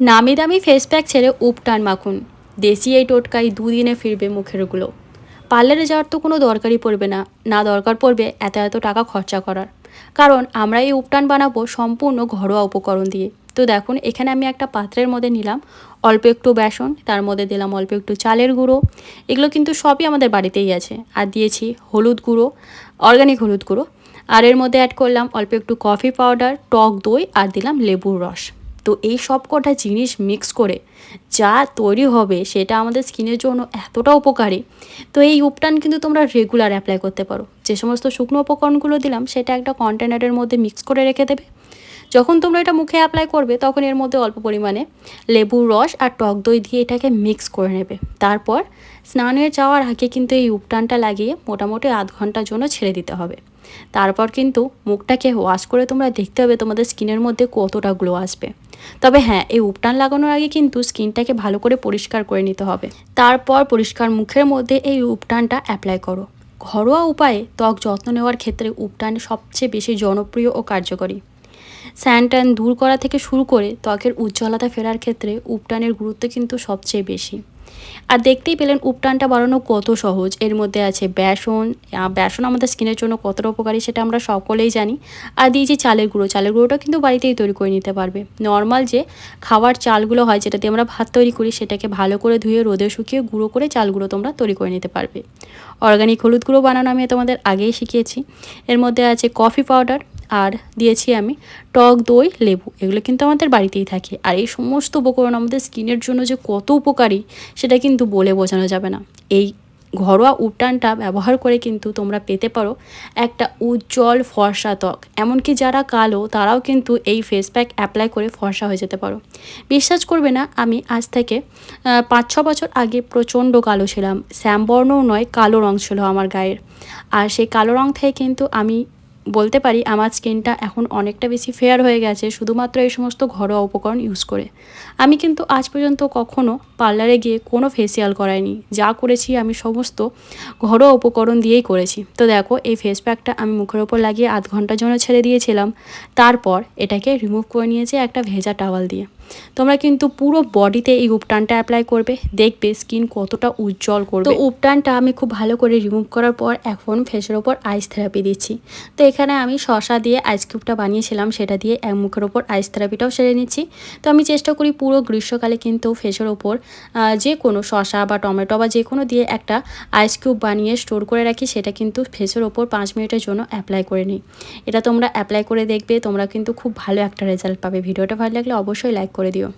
নামি দামি face pack ছেড়ে উপটান মাখুন। দেশি এই টোটকাই দুদিনে ফিরবে মুখেরগুলো পার্লারে যাওয়ার তো কোনো দরকারই পড়বে না। না দরকার পড়বে এত এত টাকা খরচা করার। কারণ আমরা এই উপটান বানাবো সম্পূর্ণ ঘরোয়া উপকরণ দিয়ে। তো দেখুন, এখানে আমি একটা পাত্রের মধ্যে নিলাম অল্প একটু বেসন, তার মধ্যে দিলাম অল্প একটু চালের গুঁড়ো। এগুলো কিন্তু সবই আমাদের বাড়িতেই আছে। আর দিয়েছি হলুদ গুঁড়ো অর্গানিক হলুদ গুঁড়ো। আর এর মধ্যে অ্যাড করলাম অল্প একটু কফি পাউডার টক দই, আর দিলাম লেবুর রস। তো এই সব কটা জিনিস মিক্স করে যা তৈরি হবে সেটা আমাদের স্কিনের জন্য এতটা উপকারী। তো এই উপটান কিন্তু তোমরা রেগুলার অ্যাপ্লাই করতে পারো। যে সমস্ত শুকনো উপকরণগুলো দিলাম, সেটা একটা কন্টেনারের মধ্যে মিক্স করে রেখে দেবে। যখন তোমরা এটা মুখে অ্যাপ্লাই করবে, তখন এর মধ্যে অল্প পরিমাণে লেবুর রস আর টক দই দিয়ে এটাকে মিক্স করে নেবে। তারপর স্নানের যাওয়ার আগে কিন্তু এই উপটানটা লাগিয়ে মোটামুটি আধ ঘণ্টার জন্য ছেড়ে দিতে হবে। তারপর কিন্তু মুখটাকে ওয়াশ করে তোমরা দেখতে হবে তোমাদের স্কিনের মধ্যে কতটা গ্লো আসবে। তবে হ্যাঁ এই উপটান লাগানোর আগে কিন্তু স্কিনটাকে ভালো করে পরিষ্কার করে নিতে হবে। তারপর পরিষ্কার মুখের মধ্যে এই উপটানটা অ্যাপ্লাই করো। ঘরোয়া উপায়ে ত্বক যত্ন নেওয়ার ক্ষেত্রে উপটান সবচেয়ে বেশি জনপ্রিয় ও কার্যকরী। স্যানট্যান দূর করা থেকে শুরু করে ত্বকের উজ্জ্বলতা ফেরার ক্ষেত্রে উপটানের গুরুত্ব কিন্তু সবচেয়ে বেশি। আর দেখতেই পেলেন উপটানটা বাড়ানো কত সহজ। এর মধ্যে আছে বেসন। বেসন আমাদের স্কিনের জন্য কতটা উপকারী সেটা আমরা সকলেই জানি। আর দিয়েছি চালের গুঁড়ো। চালের গুঁড়োটা কিন্তু বাড়িতেই তৈরি করে নিতে পারবে। নর্মাল যে খাওয়ার চালগুলো হয় যেটা দিয়ে আমরা ভাত তৈরি করি সেটাকে ভালো করে ধুয়ে, রোদে শুকিয়ে গুঁড়ো করে চালগুলো তোমরা তৈরি করে নিতে পারবে। অর্গানিক হলুদ গুঁড়ো বানানো আমি তোমাদের আগেই শিখিয়েছি। এর মধ্যে আছে কফি পাউডার। আর দিয়েছি আমি টক দই, লেবু। এগুলো কিন্তু আমাদের বাড়িতেই থাকে। আর এই সমস্ত উপকরণ আমাদের স্কিনের জন্য যে কত উপকারী, সেটা কিন্তু বলে বোঝানো যাবে না। এই ঘরোয়া উটানটা ব্যবহার করে কিন্তু তোমরা পেতে পারো একটা উজ্জ্বল ফর্সা ত্বক। এমনকি যারা কালো, তারাও কিন্তু এই ফেস প্যাক অ্যাপ্লাই করে ফর্সা হয়ে যেতে পারো। বিশ্বাস করবে না, আমি আজ থেকে পাঁচ ছ বছর আগে প্রচণ্ড কালো ছিলাম। শ্যামবর্ণও নয়, কালো রং ছিল আমার গায়ের। আর সেই কালো রং থেকে কিন্তু আমি বলতে পারি, আমার স্কিনটা এখন অনেকটা বেশি ফেয়ার হয়ে গেছে, শুধুমাত্র এই সমস্ত ঘরোয়া উপকরণ ইউজ করে। আমি কিন্তু আজ পর্যন্ত কখনও পার্লারে গিয়ে কোনো ফেসিয়াল করাইনি। যা করেছি আমি সমস্ত ঘরোয়া উপকরণ দিয়েই করেছি। তো দেখো, এই ফেস প্যাকটা আমি মুখের ওপর লাগিয়ে আধ ঘণ্টার জন্য ছেড়ে দিয়েছিলাম। তারপর এটাকে রিমুভ করে নিয়েছি একটা ভেজা টাওয়াল দিয়ে। তোমরা কিন্তু পুরো বডিতে এই উপটানটা অ্যাপ্লাই করবে। দেখবে স্কিন কতটা উজ্জ্বল করবে। তো উপটানটা আমি খুব ভালো করে রিমুভ করার পর এখন ফেসের ওপর আইস থেরাপি দিচ্ছি। তো এখানে আমি শশা দিয়ে আইস কিউবটা বানিয়েছিলাম, সেটা দিয়ে এক মুখের ওপর আইস থেরাপিটাও সেরে নিচ্ছি। তো আমি চেষ্টা করি পুরো গ্রীষ্মকালে কিন্তু ফেসের ওপর যে কোনো শশা বা টমেটো বা যে কোনো দিয়ে একটা আইস কিউব বানিয়ে স্টোর করে রাখি, সেটা কিন্তু ফেসের ওপর পাঁচ মিনিটের জন্য অ্যাপ্লাই করে নিই। এটা তোমরা অ্যাপ্লাই করে দেখবে, তোমরা কিন্তু খুব ভালো একটা রেজাল্ট পাবে। ভিডিওটা ভালো লাগলে অবশ্যই লাইক করে দিও।